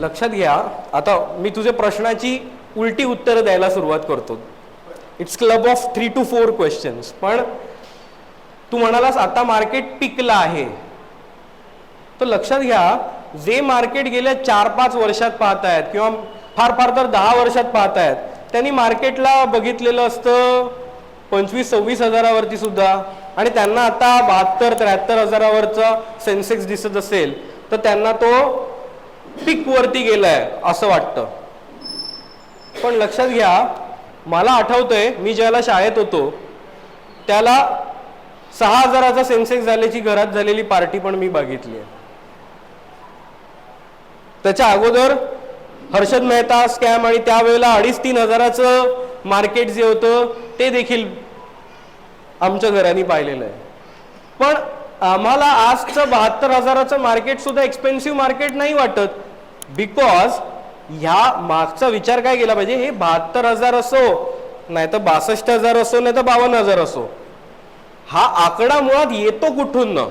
लक्षात घ्या. आता मी तुझ्या प्रश्नाची उलटी उत्तरं द्यायला सुरुवात करतो. It's club of three two four questions पण तू म्हणालास आता मार्केट पिकला आहे. तर लक्षात घ्या जे मार्केट गेल्या चार पाच वर्षात पाहतायत किंवा फार फार तर दहा वर्षात पाहतायत त्यांनी मार्केटला बघितलेलं असतं पंचवीस सव्वीस हजारावरती सुद्धा. आणि त्यांना आता बहात्तर त्र्याहत्तर हजारावरचं सेन्सेक्स दिसत असेल तर त्यांना तो पिकवरती गेलाय असं वाटतं. पण लक्षात घ्या मला आठवतंय मी ज्याला शाळेत होतो त्याला सहा हजाराचा सेन्सेक्स झाल्याची घरात झालेली पार्टी पण मी बघितली आहे. त्याच्या अगोदर हर्षद मेहता स्कॅम आणि त्यावेळेला अडीच तीन हजाराचं मार्केट जे होतं ते देखील आमच्या घरांनी पाहिलेलं आहे. पण आम्हाला आजचं बहात्तर हजाराचं मार्केट सुद्धा एक्सपेन्सिव्ह मार्केट नाही वाटत. बिकॉज ह्या मागचा विचार काय केला पाहिजे? हे बहात्तर हजार असो नाही तर बासष्ट हजार असो नाही तर बावन्न हजार असो हा आकडा मुळात येतो कुठून? न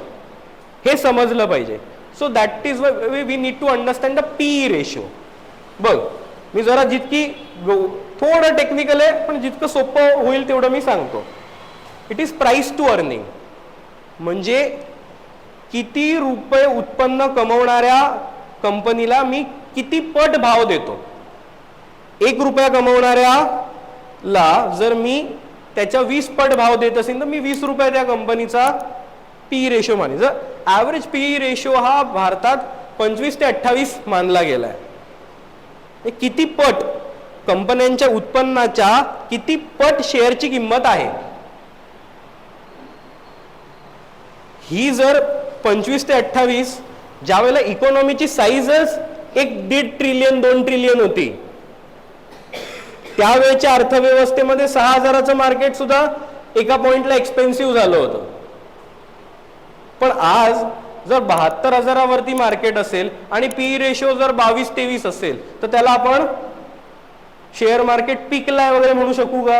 हे समजलं पाहिजे. So that is we need to understand the P ratio बघ मी जरा जितकी थोडं टेक्निकल आहे पण जितकं सोपं होईल तेवढं मी सांगतो. It is price to earning म्हणजे किती रुपये उत्पन्न कमवणाऱ्या कंपनीला मी किती पट भाव देतो. एक रुपया कमवणाऱ्या ला जर मी त्याच्या वीस पट भाव देत असेल तर मी वीस रुपये त्या कंपनीचा पी रेशो माने जर ॲव्हरेज पी रेशो हा भारतात पंचवीस ते अठ्ठावीस मानला गेला आहे किती पट कंपन्यांच्या उत्पन्नाच्या किती पट शेअरची किंमत आहे? ही जर पंचवीस ते अठ्ठावीस ज्या वेळेला इकॉनॉमीची साईजच एक दीड ट्रिलियन दोन ट्रिलियन होती त्यावेळेच्या अर्थव्यवस्थेमध्ये सहा हजाराचं मार्केट सुद्धा एका पॉइंटला एक्सपेन्सिव्ह झालं होतं. पण आज जर बहात्तर हजारावरती मार्केट असेल आणि पी रेशो जर बावीस तेवीस असेल तर त्याला आपण शेअर मार्केट पिकलाय वगैरे म्हणू शकू का?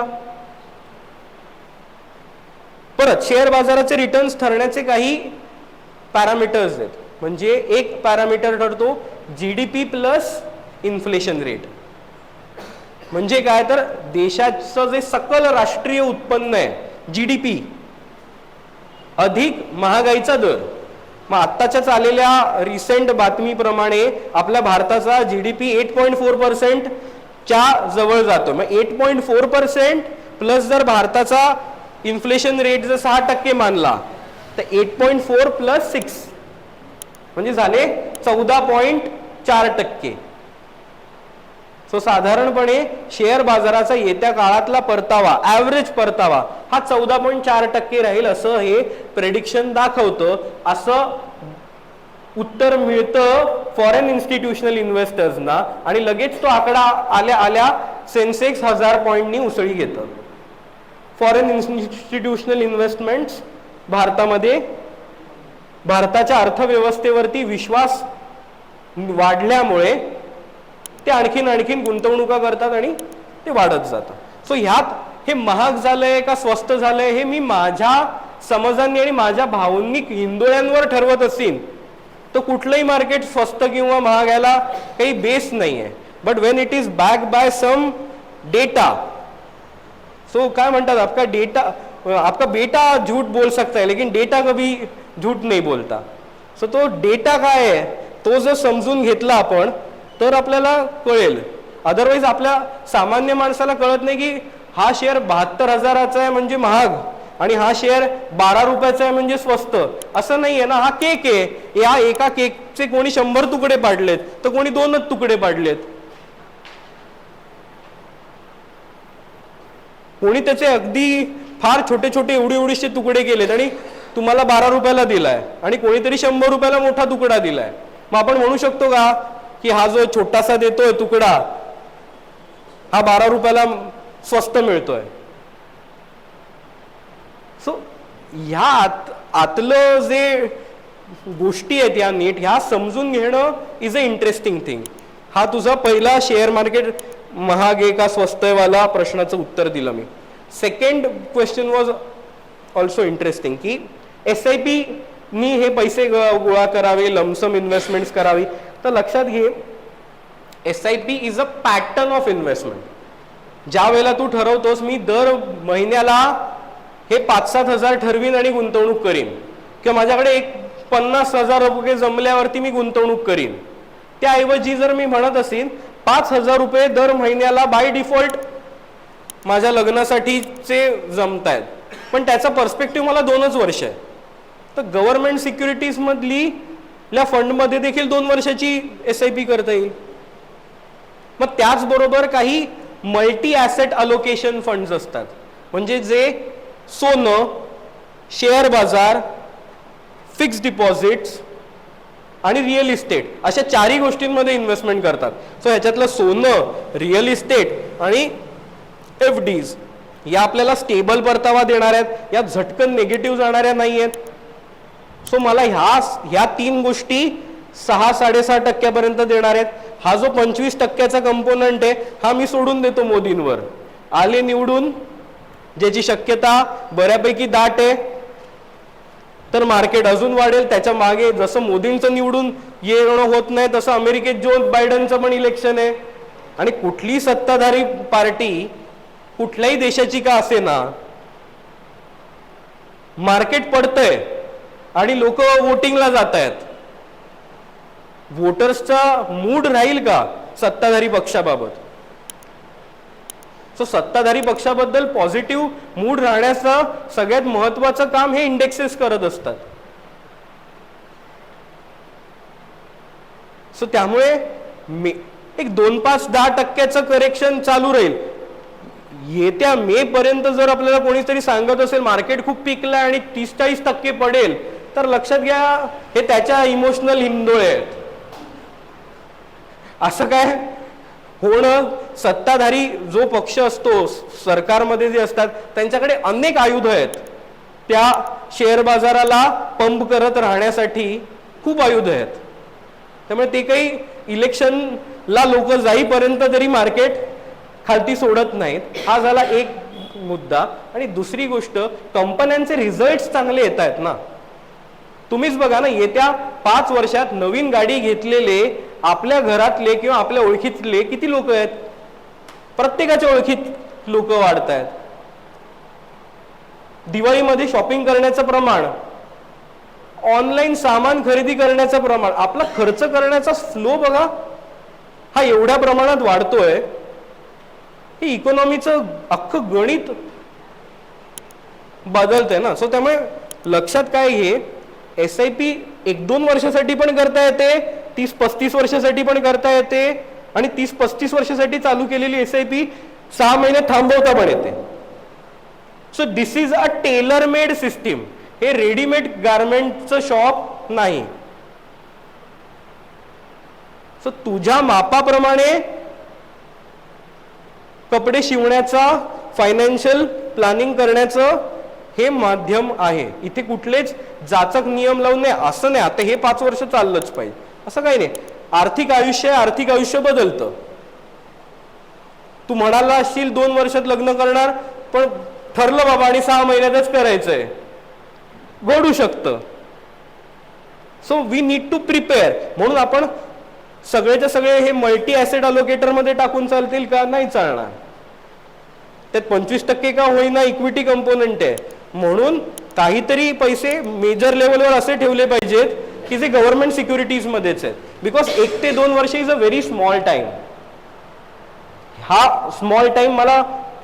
परत शेअर बाजाराचे रिटर्न्स ठरण्याचे काही पॅरामीटर्स आहेत. म्हणजे एक पॅरामीटर ठरतो G D P plus inflation rate म्हणजे काय तर देशाचं जे सकल राष्ट्रीय उत्पन्न आहे जी डी पी अधिक महागाईचा दर. मग आत्ताच्या चाललेल्या रिसेंट बातमीप्रमाणे आपल्या भारताचा G D P eight point four पर्सेंटच्या जवळ जातो. मग eight point four percent plus जर भारताचा इन्फ्लेशन रेट जर सहा टक्के मानला तर eight point four plus six म्हणजे झाले चौदा पॉईंट चार टक्के. सो साधारणपणे शेअर बाजाराचा येत्या काळातला परतावा ॲव्हरेज परतावा हा चौदा पॉईंट चार टक्के राहील असं हे प्रेडिक्शन दाखवतं. असं उत्तर मिळतं फॉरेन इन्स्टिट्यूशनल इन्व्हेस्टर्सना आणि लगेच तो आकडा आल्या आल्या सेन्सेक्स हजार पॉईंटनी उसळी घेतं. फॉरेन इन्स्टिट्यूशनल इन्व्हेस्टमेंट्स भारतामध्ये भारताच्या अर्थव्यवस्थेवरती विश्वास वाढल्यामुळे ते आणखीन आणखीन गुंतवणुका करतात आणि ते वाढत जातं. सो ह्यात हे महाग झालंय का स्वस्त झालंय हे मी माझ्या समजांनी आणि माझ्या भावनिक हिंदोळ्यांवर ठरवत असेल तर कुठलंही मार्केट स्वस्त किंवा महाग याला काही बेस नाही आहे but when it is back by some data so काय म्हणतात आपका डेटा आपका बेटा झूठ बोल सकता है लेकिन डेटा कभी झूठ नाही बोलता। सो तो डेटा काय आहे तो जर समजून घेतला आपण तर आपल्याला कळेल. अदरवाईज आपल्या सामान्य माणसाला कळत नाही की हा शेअर बहात्तर हजाराचा आहे म्हणजे महाग आणि हा शेअर बारा रुपयाचा आहे म्हणजे स्वस्त. असं नाही आहे ना हा केक आहे. या एका केकचे कोणी शंभर तुकडे पाडलेत तर कोणी दोनच तुकडे पाडलेत. कोणी त्याचे अगदी फार छोटे छोटे एवढे एवढेसे तुकडे केलेत आणि तुम्हाला बारा रुपयाला दिलाय आणि कोणीतरी शंभर रुपयाला मोठा तुकडा दिलाय. मग आपण म्हणू शकतो का की हा जो छोटासा देतोय तुकडा हा बारा रुपयाला स्वस्त मिळतोय? सो ह्या आत आतलं जे गोष्टी आहेत या नीट ह्या समजून घेणं इज अ इंटरेस्टिंग थिंग हा तुझा पहिला शेअर मार्केट महाग आहे का स्वस्त आहे वाला प्रश्नाचं उत्तर दिलं मी. Second question was also interesting की एस आय नी हे पैसे गोळा करावे लमसम इन्व्हेस्टमेंट्स करावी. तर लक्षात घे S I P is a pattern of investment ज्या वेळेला तू ठरवतोस मी दर महिन्याला हे पाच सात हजार ठरवीन आणि गुंतवणूक करीन. किंवा माझ्याकडे एक पन्नास हजार रुपये जमल्यावरती मी गुंतवणूक करीन. त्याऐवजी जर मी म्हणत असेल पाच हजार रुपये दर महिन्याला बाय डिफॉल्ट माझ्या लग्नासाठीचे जमत आहेत पण त्याचा पर्स्पेक्टिव्ह मला दोनच वर्ष आहे. तर गव्हर्नमेंट सिक्युरिटीजमधली या ल्या फंडमध्ये देखील दोन वर्षाची एस आय पी करता येईल. मग त्याचबरोबर काही मल्टी ॲसेट अलोकेशन फंड्स असतात. म्हणजे जे सोनं शेअर बाजार फिक्स डिपॉझिट्स आणि रिअल इस्टेट अशा चारही गोष्टींमध्ये इन्व्हेस्टमेंट करतात. सो ह्याच्यातलं सोनं रिअल इस्टेट आणि एफ डीज या आपल्याला स्टेबल परतावा देणार आहेत या झटकन निगेटिव्ह जाणाऱ्या नाही आहेत. सो मला ह्या ह्या तीन गोष्टी सहा साडेसहा टक्क्यापर्यंत देणार आहेत. हा जो पंचवीस टक्क्याचा कंपोनंट आहे हा मी सोडून देतो मोदींवर. आले निवडून ज्याची शक्यता बऱ्यापैकी दाट आहे. तर मार्केट अजून वाढेल. त्याच्यामागे जसं मोदींचं निवडून येणं होत नाही तसं अमेरिकेत जो बायडनचं पण इलेक्शन आहे. आणि कुठली सत्ताधारी पार्टी कुठल्याही देशाची का असे ना मार्केट पडतंय आणि लोक वोटिंगला जात आहेत वोटर्सचा मूड राहील का सत्ताधारी पक्षाबाबत? सो सत्ताधारी पक्षाबद्दल पॉझिटिव्ह मूड राहण्याचं सगळ्यात महत्वाचं काम हे इंडेक्सेस करत असतात. सो त्यामुळे मे एक दोन पाच दहा टक्क्याचं करेक्शन चालू राहील. येत्या मे पर्यंत जर आपल्याला कोणीतरी सांगत असेल मार्केट खूप पिकलंय आणि तीस चाळीस टक्के पडेल तर लक्षात घ्या हे त्याच्या इमोशनल हिंदोळे आहेत. असं काय? होणं सत्ताधारी जो पक्ष असतो सरकारमध्ये जे असतात त्यांच्याकडे अनेक आयुध आहेत. त्या शेअर बाजाराला पंप करत राहण्यासाठी खूप आयुध आहेत. त्यामुळे ते काही इलेक्शनला लोक जाईपर्यंत तरी मार्केट खालती सोडत नाहीत. हा झाला एक मुद्दा. आणि दुसरी गोष्ट कंपन्यांचे रिझल्ट चांगले येत आहेत ना. तुम्हीच बघा ना येत्या पाच वर्षात नवीन गाडी घेतलेले आपल्या घरातले किंवा आपल्या ओळखीतले किती लोक आहेत? प्रत्येकाच्या ओळखीत लोक वाढत आहेत. दिवाळीमध्ये शॉपिंग करण्याचं प्रमाण ऑनलाईन सामान खरेदी करण्याचं प्रमाण आपला खर्च करण्याचा फ्लो बघा हा एवढ्या प्रमाणात वाढतोय हे इकॉनॉमीचं अख्खं गणित बदलतंय ना. सो त्यामुळे लक्षात काय घे एस आय पी एक दोन वर्षासाठी पण करता येते तीस पस्तीस वर्षासाठी पण करता येते आणि तीस पस्तीस वर्षासाठी चालू केलेली एस आय पी सहा महिने थांबवता पण येते. So this is a tailor made system हे रेडीमेड गार्मेंटचं शॉप नाही. सो तुझ्या मापाप्रमाणे कपडे शिवण्याचा फायनान्शियल प्लॅनिंग करण्याचं हे माध्यम आहे. इथे कुठलेच जाचक नियम लावून नाही असं नाही. आता हे पाच वर्ष चाललंच पाहिजे. असं काही नाही. आर्थिक आयुष्य आर्थिक आयुष्य बदलतं. तू म्हणाला असशील दोन वर्षात लग्न करणार पण ठरलं बाबा आणि सहा महिन्यातच करायचंय घडू शकतं. So we need to prepare म्हणून आपण सगळेच्या सगळे हे मल्टी ॲसेट अलोकेटरमध्ये टाकून चालतील का? नाही चालणार. त्यात पंचवीस टक्के का होईना इक्विटी कंपोनंट आहे. म्हणून काहीतरी पैसे मेजर लेवलवर असे ठेवले पाहिजेत की जे गव्हर्नमेंट सिक्युरिटीज मध्येच आहेत. बिकॉज एक ते दोन वर्ष is a very small time हा स्मॉल टाईम मला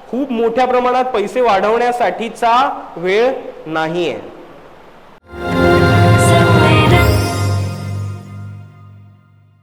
खूप मोठ्या प्रमाणात पैसे वाढवण्यासाठीचा वेळ नाही आहे